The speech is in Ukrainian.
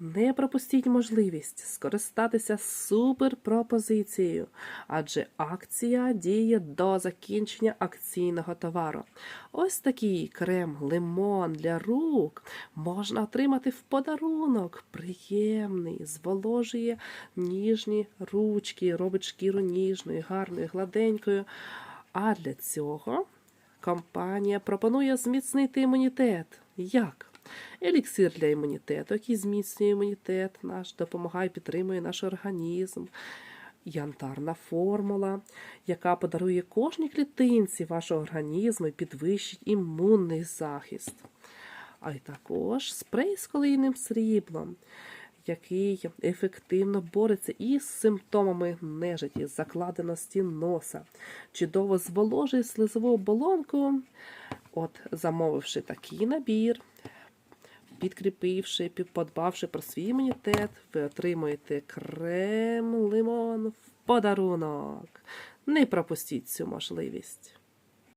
Не пропустіть можливість скористатися суперпропозицією, адже акція діє до закінчення акційного товару. Ось такий крем лимон для рук можна отримати в подарунок. Приємний, зволожує ніжні ручки, робить шкіру ніжною, гарною, гладенькою. А для цього компанія пропонує зміцнити імунітет. Як? Еліксир для імунітету, який зміцнює імунітет наш, допомагає, підтримує наш організм. Янтарна формула, яка подарує кожній клітинці вашого організму і підвищить імунний захист. А й також спрей з колійним сріблом, який ефективно бореться із симптомами нежиті, закладеності носа, чудово зволожує слизову оболонку. От, замовивши такий набір, підкріпивши, подбавши про свій імунітет, ви отримуєте крем лимон в подарунок. Не пропустіть цю можливість.